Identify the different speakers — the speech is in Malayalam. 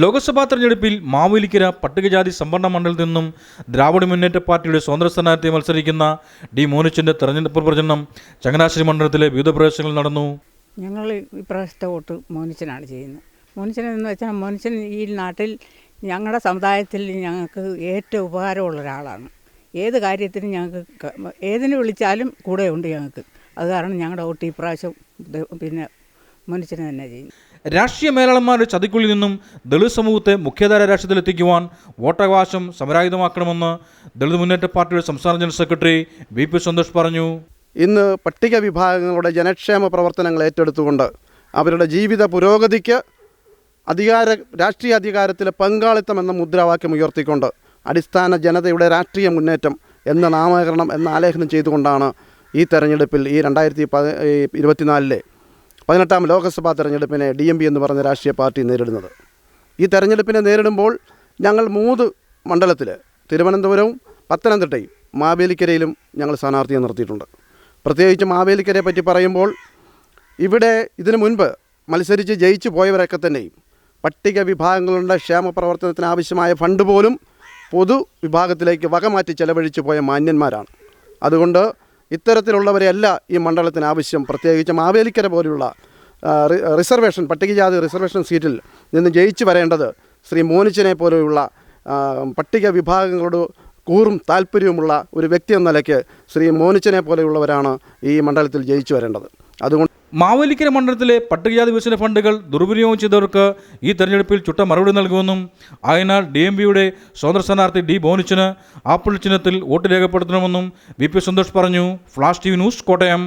Speaker 1: ലോക്സഭാ തെരഞ്ഞെടുപ്പിൽ മാവേലിക്കര പട്ടികജാതി സംവരണ മണ്ഡലത്തിൽ നിന്നും ദ്രാവിഡ മുന്നേറ്റ പാർട്ടിയുടെ സ്വതന്ത്ര സ്ഥാനാർത്ഥി മത്സരിക്കുന്ന ഡി മോനിച്ചിന്റെ തെരഞ്ഞെടുപ്പ് പ്രചരണം ചങ്ങനാശ്ശേരി മണ്ഡലത്തിലെ വിവിധ പ്രദേശങ്ങളിൽ നടന്നു.
Speaker 2: ഞങ്ങൾ ഇപ്രാവശ്യത്തെ വോട്ട് മോനിച്ചനാണ് ചെയ്യുന്നത്. മോനിച്ചൻ എന്ന് വെച്ചാൽ മോനിച്ചൻ ഈ നാട്ടിൽ ഞങ്ങളുടെ സമുദായത്തിൽ ഞങ്ങൾക്ക് ഏറ്റവും ഉപകാരമുള്ള ഒരാളാണ്. ഏത് കാര്യത്തിനും ഞങ്ങൾക്ക് ഏതിനു വിളിച്ചാലും കൂടെ ഉണ്ട് ഞങ്ങൾക്ക്. അത് കാരണം ഞങ്ങളുടെ വോട്ട് ഇപ്രാവശ്യം പിന്നെ മോനിച്ചന് തന്നെ ചെയ്യും.
Speaker 1: രാഷ്ട്രീയ മേലാളന്മാരുടെ ചതിക്കുള്ളിൽ നിന്നും ദളിത് സമൂഹത്തെ മുഖ്യധാര രാഷ്ട്രീയത്തിലെത്തിക്കുവാൻ വോട്ടവകാശം സമരായുധമാക്കണമെന്ന് ദളിത് മുന്നേറ്റ പാർട്ടിയുടെ സംസ്ഥാന general secretary V P Santhosh പറഞ്ഞു.
Speaker 3: ഇന്ന് പട്ടിക വിഭാഗങ്ങളുടെ ജനക്ഷേമ പ്രവർത്തനങ്ങൾ ഏറ്റെടുത്തുകൊണ്ട് അവരുടെ ജീവിത പുരോഗതിക്ക് അധികാര രാഷ്ട്രീയ അധികാരത്തിലെ പങ്കാളിത്തം എന്ന മുദ്രാവാക്യം ഉയർത്തിക്കൊണ്ട് അടിസ്ഥാന ജനതയുടെ രാഷ്ട്രീയ മുന്നേറ്റം എന്ന നാമകരണം എന്ന ആലേഖനം ചെയ്തുകൊണ്ടാണ് ഈ തെരഞ്ഞെടുപ്പിൽ ഈ രണ്ടായിരത്തി പതി ഇരുപത്തിനാലിലെ പതിനെട്ടാം ലോക്സഭാ തെരഞ്ഞെടുപ്പിനെ ഡി എം പി എന്ന് പറഞ്ഞ രാഷ്ട്രീയ പാർട്ടി നേരിടുന്നത്. ഈ തെരഞ്ഞെടുപ്പിനെ നേരിടുമ്പോൾ ഞങ്ങൾ മൂന്ന് മണ്ഡലത്തിൽ തിരുവനന്തപുരവും പത്തനംതിട്ടയും മാവേലിക്കരയിലും ഞങ്ങൾ സ്ഥാനാർത്ഥിയെ നിർത്തിയിട്ടുണ്ട്. പ്രത്യേകിച്ച് മാവേലിക്കരയെ പറ്റി പറയുമ്പോൾ ഇവിടെ ഇതിനു മുൻപ് മത്സരിച്ച് ജയിച്ചു പോയവരൊക്കെ തന്നെയും പട്ടിക വിഭാഗങ്ങളുടെ ക്ഷേമ പ്രവർത്തനത്തിന് ആവശ്യമായ ഫണ്ട് പോലും പൊതു വിഭാഗത്തിലേക്ക് വകമാറ്റി ചെലവഴിച്ചു പോയ മാന്യന്മാരാണ്. അതുകൊണ്ട് ഇത്തരത്തിലുള്ളവരെയല്ല ഈ മണ്ഡലത്തിന് ആവശ്യം. പ്രത്യേകിച്ചും മാവേലിക്കര പോലെയുള്ള റിസർവേഷൻ പട്ടികജാതി റിസർവേഷൻ സീറ്റിൽ നിന്ന് ജയിച്ചു വരേണ്ടത് ശ്രീ മോനിച്ചനെ പോലെയുള്ള പട്ടിക വിഭാഗങ്ങളോട് കൂറും താല്പര്യവുമുള്ള ഒരു വ്യക്തി എന്ന നിലയ്ക്ക് ശ്രീ മോനിച്ചനെ പോലെയുള്ളവരാണ് ഈ മണ്ഡലത്തിൽ ജയിച്ചു വരേണ്ടത്. അതുകൊണ്ട്
Speaker 1: മാവേലിക്കര മണ്ഡലത്തിലെ പട്ടികജാതി വികസന ഫണ്ടുകൾ ദുർവിനിയോഗം ചെയ്തവർക്ക് ഈ തെരഞ്ഞെടുപ്പിൽ ചുട്ട മറുപടി നൽകുമെന്നും ആയനാൽ ഡി എം പിയുടെ സ്വതന്ത്ര സ്ഥാനാർത്ഥി ഡി ബോനിച്ചിന് ആപ്പിൾ ചിഹ്നത്തിൽ വോട്ട് രേഖപ്പെടുത്തണമെന്നും വി പി സന്തോഷ് പറഞ്ഞു. Flash T V news Kottayam.